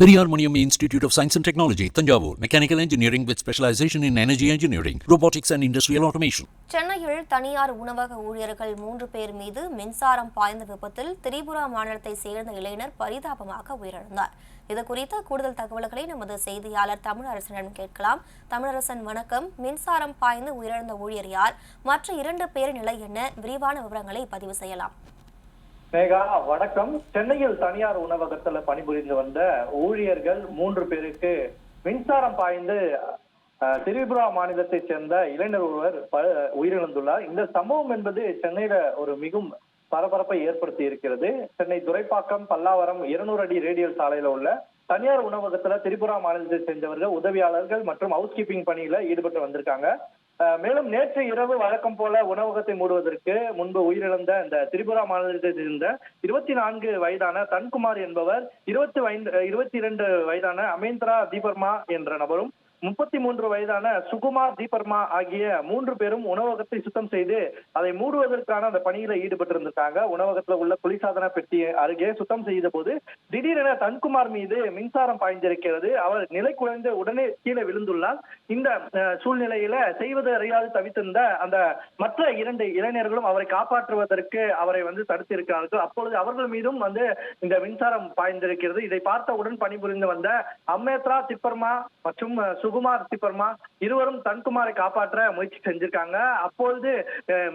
Periyar Maniyam institute of science and technology Thanjavur. Mechanical engineering with specialisation in energy engineering robotics and industrial automation சென்னையில் தனியார் உணவக ஊழியர்கள் மூன்று பேர் மீது மின்சாரம் பாய்ந்த விபத்தில் திரிபுரா மாநிலத்தை சேர்ந்த இளைஞர் பரிதாபமாக உயிரிழந்தார். இது குறித்த கூடுதல் தகவல்களை நமது செய்தியாளர் தமிழரசனிடம் கேட்கலாம். தமிழரசன் வணக்கம். மின்சாரம் பாய்ந்து உயிரிழந்த ஊழியர் யார்? மற்ற இரண்டு பேரின் நிலை என்ன? விரிவான விவரங்களை பதிவு செய்யலாம். மேகா வணக்கம். சென்னையில் தனியார் உணவகத்துல பணிபுரிந்து வந்த ஊழியர்கள் மூன்று பேருக்கு மின்சாரம் பாய்ந்து திரிபுரா மாநிலத்தைச் சேர்ந்த இளைஞர் ஒருவர் உயிரிழந்துள்ளார். இந்த சம்பவம் என்பது சென்னையில ஒரு மிகவும் பரபரப்பை ஏற்படுத்தி இருக்கிறது சென்னை துரைப்பாக்கம் பல்லாவரம் இருநூறு அடி ரேடியல் சாலையில உள்ள தனியார் உணவகத்துல திரிபுரா மாநிலத்தை சேர்ந்தவர்கள் உதவியாளர்கள் மற்றும் ஹவுஸ் கீப்பிங் பணியில ஈடுபட்டு வந்திருக்காங்க. மேலும் நேற்று இரவு வழக்கம் போல உணவகத்தை மூடுவதற்கு முன்பு உயிரிழந்த இந்த திரிபுரா மாநிலத்தை சேர்ந்த இருபத்தி நான்கு வயதான தன்குமார் என்பவர் இருபத்தி ஐந்து இருபத்தி இரண்டு வயதான அமேந்திரா தீபர்மா என்ற நபரும் முப்பத்தி மூன்று வயதான சுகுமார் தீபர்மா ஆகிய மூன்று பேரும் உணவகத்தை சுத்தம் செய்து அதை மூடுவதற்கான அந்த பணியில ஈடுபட்டிருந்திருக்காங்க. உணவகத்துல உள்ள குளிர்சாதன பெட்டி அருகே சுத்தம் செய்த போது திடீரென தன்குமார் மீது மின்சாரம் பாய்ந்திருக்கிறது. அவர் நிலை குலைந்து உடனே கீழே விழுந்துள்ளார். இந்த சூழ்நிலையில செய்வது அறியாது தவித்திருந்த அந்த மற்ற இரண்டு இளைஞர்களும் அவரை காப்பாற்றுவதற்கு அவரை வந்து தடுத்து இருக்கிறார்கள் அப்பொழுது அவர்கள் மீதும் வந்து இந்த மின்சாரம் பாய்ந்திருக்கிறது. இதை பார்த்தவுடன் பணிபுரிந்து வந்த அம்மேத்ரா திப்பர்மா மற்றும் அஹ், சுகுமார் சிப்பர்மா இருவரும் தன்குமாரை காப்பாற்ற முயற்சி செஞ்சிருக்காங்க. அப்பொழுது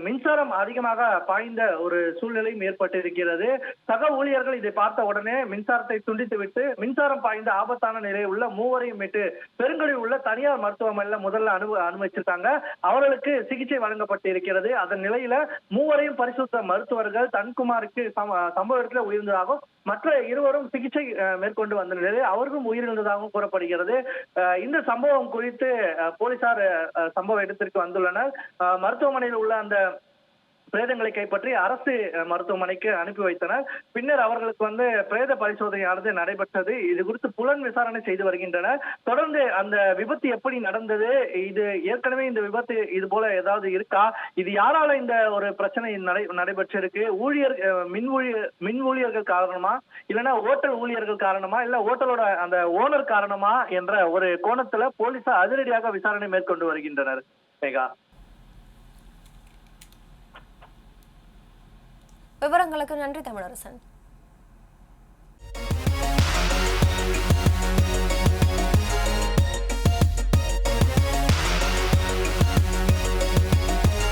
மின்சாரம் அதிகமாக பாய்ந்த ஒரு சூழ்நிலையும் ஏற்பட்டிருக்கிறது. சக ஊழியர்கள் இதை பார்த்த உடனே மின்சாரத்தை துண்டித்து விட்டு மின்சாரம் பாய்ந்த ஆபத்தான நிலையில் உள்ள மூவரையும் மீட்டு பெருங்கலில் உள்ள தனியார் மருத்துவமனையில முதல்ல அனு அனுமதிச்சிருக்காங்க. அவர்களுக்கு சிகிச்சை வழங்கப்பட்டு இருக்கிறது அதன் நிலையில மூவரையும் பரிசுத்த மருத்துவர்கள் தன்குமாருக்கு சம்பவ இடத்துல உயிர்ந்ததாகவும் மற்ற இருவரும் சிகிச்சை மேற்கொண்டு வந்த நிலையில் அவர்களும் உயிரிழந்ததாகவும் கூறப்படுகிறது. இந்த சம்பவம் சம்பவம் குறித்து போலீசார் சம்பவம் சம்பவ இடத்திற்கு வந்துள்ளனர். மருத்துவமனையில் உள்ள அந்த பிரேதங்களை கைப்பற்றி அரசு மருத்துவமனைக்கு அனுப்பி வைத்தனர். பின்னர் அவர்களுக்கு வந்து பிரேத பரிசோதனையானது நடைபெற்றது. இது குறித்து புலன் விசாரணை செய்து வருகின்றனர். தொடர்ந்து அந்த விபத்து எப்படி நடந்தது? இது ஏற்கனவே இந்த விபத்து இது போல ஏதாவது இருக்கா? இது யாரால இந்த ஒரு பிரச்சனை நடை நடைபெற்றிருக்கு? ஊழியர் மின் ஊழியர் மின் ஊழியர்கள் காரணமா? இல்லைன்னா ஓட்டல் ஊழியர்கள் காரணமா? இல்ல ஓட்டலோட அந்த ஓனர் காரணமா? என்ற ஒரு கோணத்துல போலீசார் அதிரடியாக விசாரணை மேற்கொண்டு வருகின்றனர். மேகா. விவரங்களுக்கு நன்றி தமிழரசன்.